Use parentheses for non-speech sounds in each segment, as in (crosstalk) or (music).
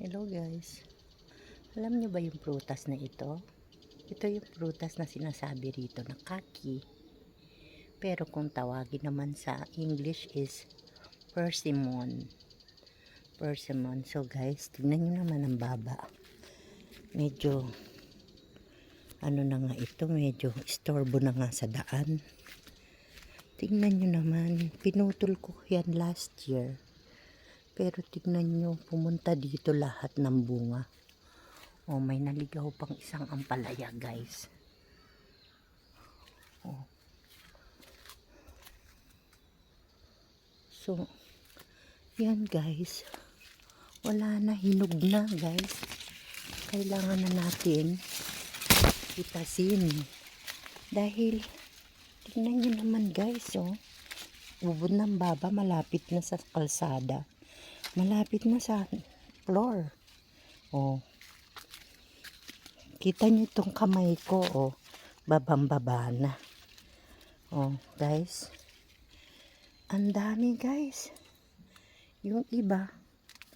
Hello guys. Alam niyo ba yung prutas na ito? Ito yung prutas na sinasabi rito na kaki. Pero kung tawagin naman sa English is persimmon. Persimmon. So guys, tignan niyo naman ang baba. Medyo ano na nga ito, medyo istorbo na nga sa daan. Tingnan nyo naman, pinutol ko yan last year. Pero tignan nyo, pumunta dito lahat ng bunga. Oh, may naligaw pang isang ampalaya, guys. Oh. So, yan guys. Wala na, hinog na guys. Kailangan na natin itasin. Dahil, tingnan nyo naman guys, oh. Ubod ng baba, malapit na sa kalsada. Malapit na sa floor. Oh. Kita nyo itong kamay ko, oh. Babang-baba na. Oh, guys. Ang dami, guys. Yung iba,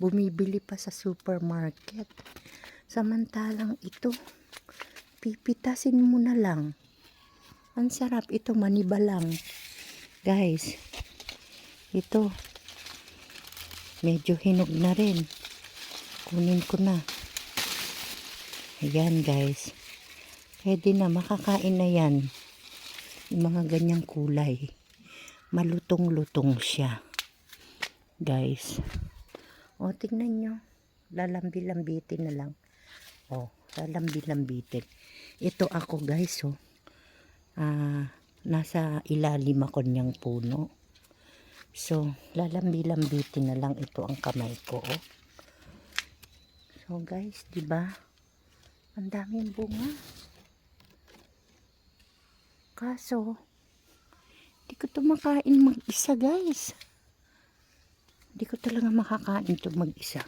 bumibili pa sa supermarket. Samantalang ito, pipitasin mo na lang. Ang sarap ito, maniba lang. Guys, ito, medyo hinog na rin. Kunin ko na. Ayan guys. Pwede na, makakain na yan. Yung mga ganyang kulay. Malutong-lutong siya. Guys. O, tingnan nyo. Lalambi-lambitin na lang. O, lalambi-lambitin. Ito ako guys, oh. Ah, nasa ilalim ako niyang puno. So, lalambi-lambitin na lang ito ang kamay ko. Oh. So, guys, 'di ba? Ang daming bunga. Kaso, di ko to makain mag-isa, guys. Di ko talaga makakain to mag-isa.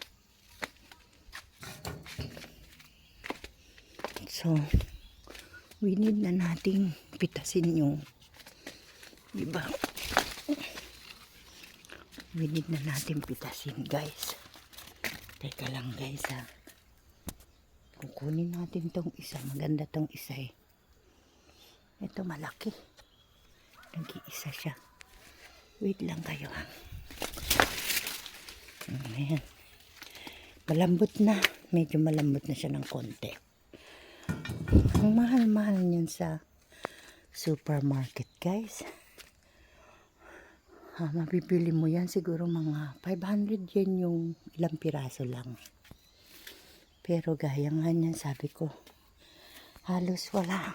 So, we need na nating pitasin yung iba. We need na natin pitasin, guys. Teka lang, guys, ha. Kukunin natin tong isa. Maganda tong isa, eh. Ito, malaki. Nag-iisa siya. Wait lang kayo, ha. Ayan. Malambot na. Medyo malambot na siya ng konti. Ang mahal-mahal niyan sa supermarket, guys. Ah, mapipili mo yan siguro mga 500 yen yung ilang piraso lang. Pero gaya nga niyan, sabi ko, halos wala.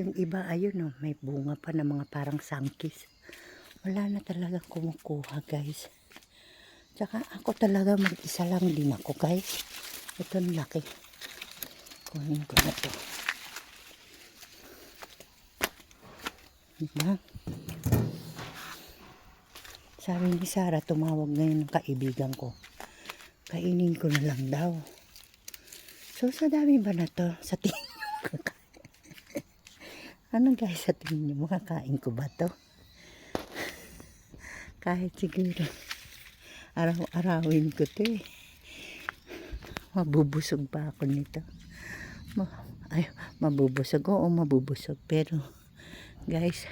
Yung iba, ayun oh, may bunga pa na mga parang sangkis. Wala na talaga kumukuha, guys. Tsaka ako talaga mag-isa lang din ako, guys. Ito ang laki. Kunin ko na to. Diba? Sabi ni Sarah, tumawag ngayon ng kaibigan ko. Kainin ko na lang daw. So, sa dami ba na to? Sa tingin (laughs) Ano guys, sa tingin nyo, makakain ko ba to? (laughs) Kahit siguro, araw-arawin ko to eh. Mabubusog pa ako nito. Ma ay, mabubusog. Oo, mabubusog. Pero, guys,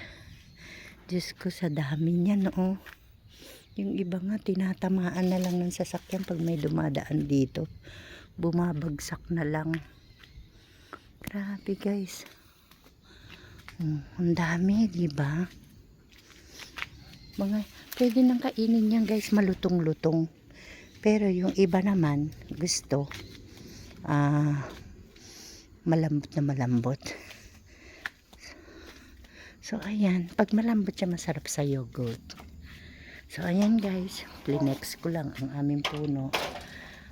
Diyos ko, sa dami niyan, oh. Yung iba nga, tinatamaan na lang ng sasakyan pag may dumadaan dito. Bumabagsak na lang. Grabe, guys. Oh, ang dami, di ba? Mga, pwede nang kainin yan, guys, malutong-lutong. Pero yung iba naman, gusto, ah, malambot na malambot. So, ayan. Pag malambot siya, masarap sa yogurt. So, ayan guys. Plinex ko lang ang aming puno.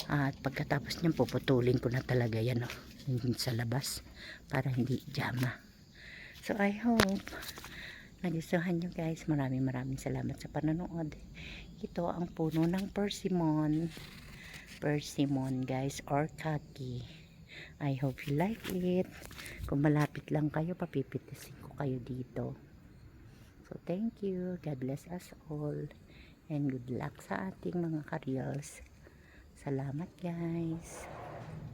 At pagkatapos niyan, puputulin ko na talaga yan. Oh, sa labas. Para hindi jama. So, I hope nagustuhan nyo guys. Maraming maraming salamat sa panonood. Ito ang puno ng persimmon. Persimmon guys. Or kaki. I hope you like it. Kung malapit lang kayo, papipitisin ko kayo dito. So, thank you. God bless us all. And good luck sa ating mga careers. Salamat guys.